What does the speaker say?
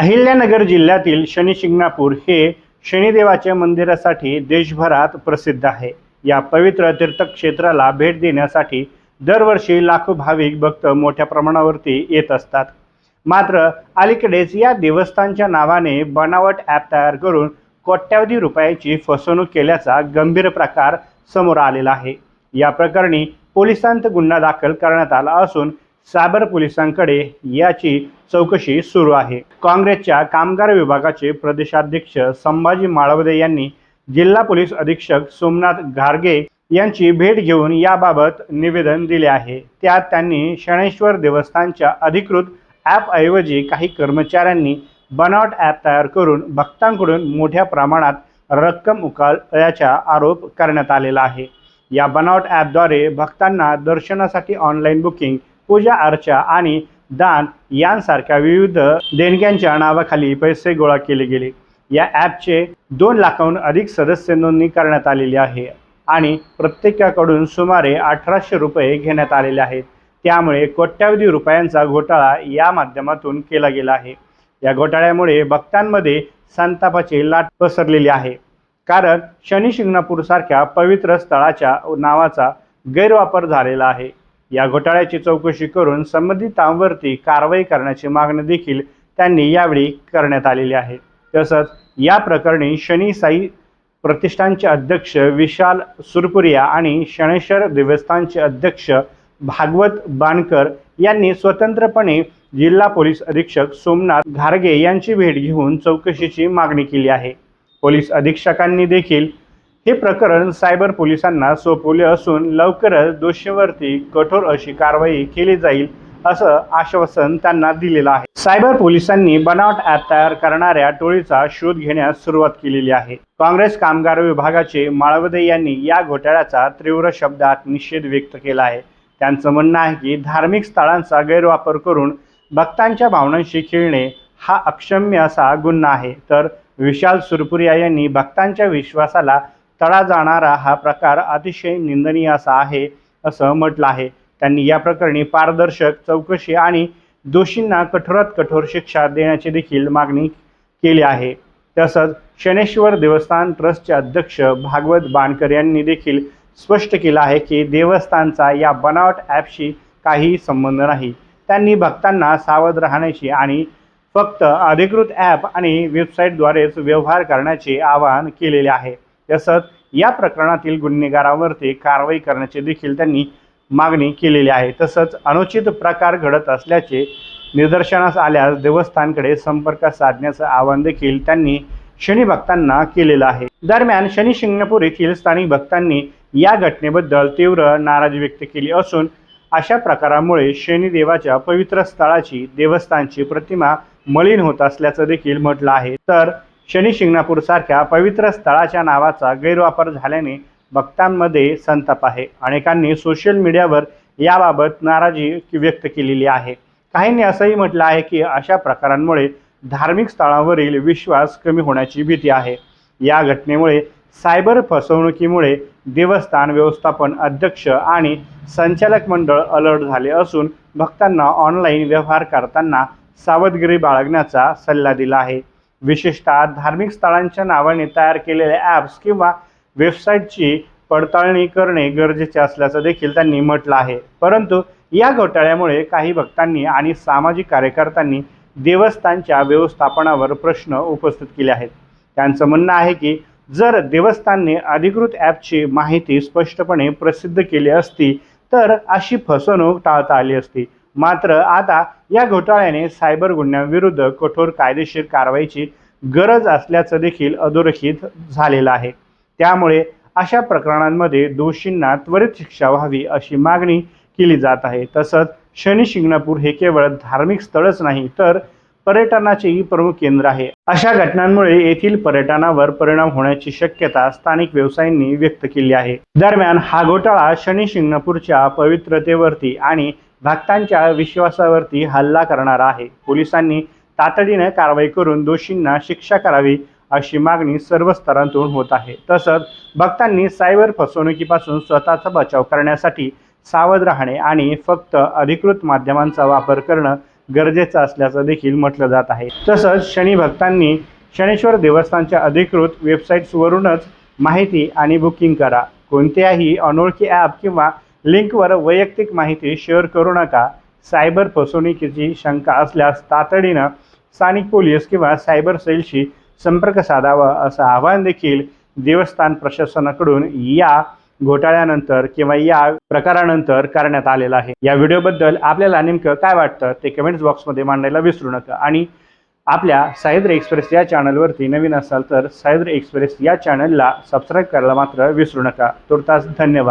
अहिल्यानगर जिल्ह्यातील शनी शिंगणापूर हे शनिदेवाच्या मंदिरासाठी देशभरात प्रसिद्ध आहे. या पवित्र तीर्थक्षेत्राला भेट देण्यासाठी दरवर्षी लाखो भाविक भक्त मोठ्या प्रमाणावरती येत असतात. मात्र अलीकडेच या देवस्थानच्या नावाने बनावट ॲप तयार करून कोट्यावधी रुपयाची फसवणूक केल्याचा गंभीर प्रकार समोर आलेला आहे. या प्रकरणी पोलिसांत गुन्हा दाखल करण्यात आला असून सायबर पोलिसांकडे याची चौकशी सुरू आहे. काँग्रेसच्या कामगार विभागाचे प्रदेशाध्यक्ष संभाजी माळवदे यांनी जिल्हा पोलीस अधीक्षक सोमनाथ घारगे यांची भेट घेऊन याबाबत निवेदन दिले आहे. त्यात त्यांनी शनेश्वर देवस्थानच्या अधिकृत ॲपऐवजी काही कर्मचाऱ्यांनी बनावट ॲप तयार करून भक्तांकडून मोठ्या प्रमाणात रक्कम उकळल्याचा आरोप करण्यात आलेला आहे. या बनावट ॲपद्वारे भक्तांना दर्शनासाठी ऑनलाईन बुकिंग पूजा अर्चा आणि दान यांसारख्या विविध देणग्यांच्या नावाखाली पैसे गोळा केले गेले. या ॲपचे दोन लाखाहून अधिक सदस्य नोंदणी करण्यात आलेली आहे आणि प्रत्येकाकडून सुमारे अठराशे रुपये घेण्यात आलेले आहेत. त्यामुळे कोट्यावधी रुपयांचा घोटाळा या माध्यमातून केला गेला आहे. या घोटाळ्यामुळे भक्तांमध्ये संतापाची लाट पसरलेली आहे. कारण शनी शिंगणापूरसारख्या पवित्र स्थळाच्या नावाचा गैरवापर झालेला आहे. या घोटाळ्याची चौकशी करून संबंधितांवरती कारवाई करण्याची मागणी देखील त्यांनी यावेळी करण्यात आलेली आहे. तसंच या प्रकरणी शनी साई प्रतिष्ठानचे अध्यक्ष विशाल सुरपुरिया आणि शनेश्वर देवस्थानचे अध्यक्ष भागवत बाणकर यांनी स्वतंत्रपणे जिल्हा पोलीस अधीक्षक सोमनाथ घारगे यांची भेट घेऊन चौकशीची मागणी केली आहे. पोलीस अधीक्षकांनी देखील हे प्रकरण सायबर पोलिसांना सोपवले असून लवकरच दोषींवरती कठोर अशी कारवाई केली जाईल असं आश्वासन त्यांना दिलेलं आहे. सायबर पोलिसांनी बनावट ॲप तयार करणाऱ्या टोळीचा शोध घेण्यास सुरुवात केलेली आहे. काँग्रेस कामगार विभागाचे माळवदे यांनी या घोटाळ्याचा तीव्र शब्दात निषेध व्यक्त केला आहे. त्यांचं म्हणणं आहे की धार्मिक स्थळांचा गैरवापर करून भक्तांच्या भावनांशी खेळणे हा अक्षम्य असा गुन्हा आहे. तर विशाल सुरपुरिया यांनी भक्तांच्या विश्वासाला तडा जाणारा हा प्रकार अतिशय निंदनीय असा आहे असं म्हटलं आहे. त्यांनी या प्रकरणी पारदर्शक चौकशी आणि दोषींना कठोरात कठोर शिक्षा देण्याची देखील मागणी केली आहे. तसंच शनेश्वर देवस्थान ट्रस्टचे अध्यक्ष भागवत बाणकर यांनी देखील स्पष्ट केलं आहे की देवस्थानचा या बनावट ॲपशी काही संबंध नाही. त्यांनी भक्तांना सावध राहण्याची आणि फक्त अधिकृत ॲप आणि वेबसाईटद्वारेच व्यवहार करण्याचे आवाहन केलेले आहे. तसंच या प्रकरणातील गुन्हेगारावरती कारवाई करण्याची देखील त्यांनी मागणी केलेली आहे. तसंच अनुचित प्रकार घडत असल्याचे निदर्शनास आल्यास देवस्थानकडे संपर्क साधण्याचं आवाहन देखील त्यांनी शनी भक्तांना केलेलं आहे. दरम्यान शनी शिंगणापूर येथील स्थानिक भक्तांनी या घटनेबद्दल तीव्र नाराजी व्यक्त केली असून अशा प्रकारामुळे शनिदेवाच्या पवित्र स्थळाची देवस्थानची प्रतिमा मलिन होत असल्याचं देखील म्हटलं आहे. तर शनी शिंगणापूरसारख्या पवित्र स्थळाच्या नावाचा गैरवापर झाल्याने भक्तांमध्ये संताप आहे. अनेकांनी सोशल मीडियावर याबाबत नाराजी व्यक्त केलेली आहे. काहींनी असंही म्हटलं आहे की अशा प्रकारांमुळे धार्मिक स्थळांवरील विश्वास कमी होण्याची भीती आहे. या घटनेमुळे सायबर फसवणुकीमुळे देवस्थान व्यवस्थापन अध्यक्ष आणि संचालक मंडळ अलर्ट झाले असून भक्तांना ऑनलाईन व्यवहार करताना सावधगिरी बाळगण्याचा सल्ला दिला आहे. विशेषतः धार्मिक स्थळांच्या नावाने तयार केलेले ॲप्स किंवा वेबसाईटची पडताळणी करणे गरजेचे असल्याचं देखील त्यांनी म्हटलं आहे. परंतु या घोटाळ्यामुळे काही भक्तांनी आणि सामाजिक कार्यकर्त्यांनी देवस्थानच्या व्यवस्थापनावर प्रश्न उपस्थित केले आहेत. त्यांचं म्हणणं आहे की जर देवस्थानने अधिकृत ॲपची माहिती स्पष्टपणे प्रसिद्ध केली असती तर अशी फसवणूक टाळता आली असती. मात्र आता या घोटाळ्याने सायबर गुन्ह्यांविरुद्ध कठोर कायदेशीर कारवाईची गरज असल्याचं देखील अधोरेखित झालेलं आहे. त्यामुळे अशा प्रकरणांमध्ये दोषींना त्वरित शिक्षा व्हावी अशी मागणी केली जात आहे. तसंच शनी शिंगणापूर हे केवळ धार्मिक स्थळच नाही तर पर्यटनाचेही प्रमुख केंद्र आहे. अशा घटनांमुळे येथील पर्यटनावर परिणाम होण्याची शक्यता स्थानिक व्यवसायांनी व्यक्त केली आहे. दरम्यान हा घोटाळा शनी शिंगणापूरच्या पवित्रतेवरती आणि भक्तांच्या विश्वासावरती हल्ला करणारा आहे. पोलिसांनी तातडीने कारवाई करून दोषींना शिक्षा करावी अशी मागणी सर्व स्तरांतून होत आहे. तसंच भक्तांनी सायबर फसवणुकीपासून स्वतःचा बचाव करण्यासाठी सावध राहणे आणि फक्त अधिकृत माध्यमांचा वापर करणं गरजेचं असल्याचं देखील म्हटलं जात आहे. तसंच शनी भक्तांनी शनेश्वर देवस्थानच्या अधिकृत वेबसाईट्सवरूनच माहिती आणि बुकिंग करा. कोणत्याही अनोळखी ॲप किंवा लिंकवर वैयक्तिक माहिती शेअर करू नका. सायबर फसवणुकीची शंका असल्यास तातडीनं स्थानिक पोलीस किंवा सायबर सेलशी संपर्क साधावा असं आवाहन देखील देवस्थान प्रशासनाकडून या घोटाळ्यानंतर किंवा या प्रकारानंतर करण्यात आलेलं आहे. या व्हिडिओबद्दल आपल्याला नेमकं काय वाटतं ते कमेंट्स बॉक्समध्ये मांडायला विसरू नका. आणि आपल्या सायद्र एक्सप्रेस या चॅनलवरती नवीन असाल तर सायद्र एक्सप्रेस या चॅनलला सबस्क्राईब करायला मात्र विसरू नका. तुर्तास धन्यवाद.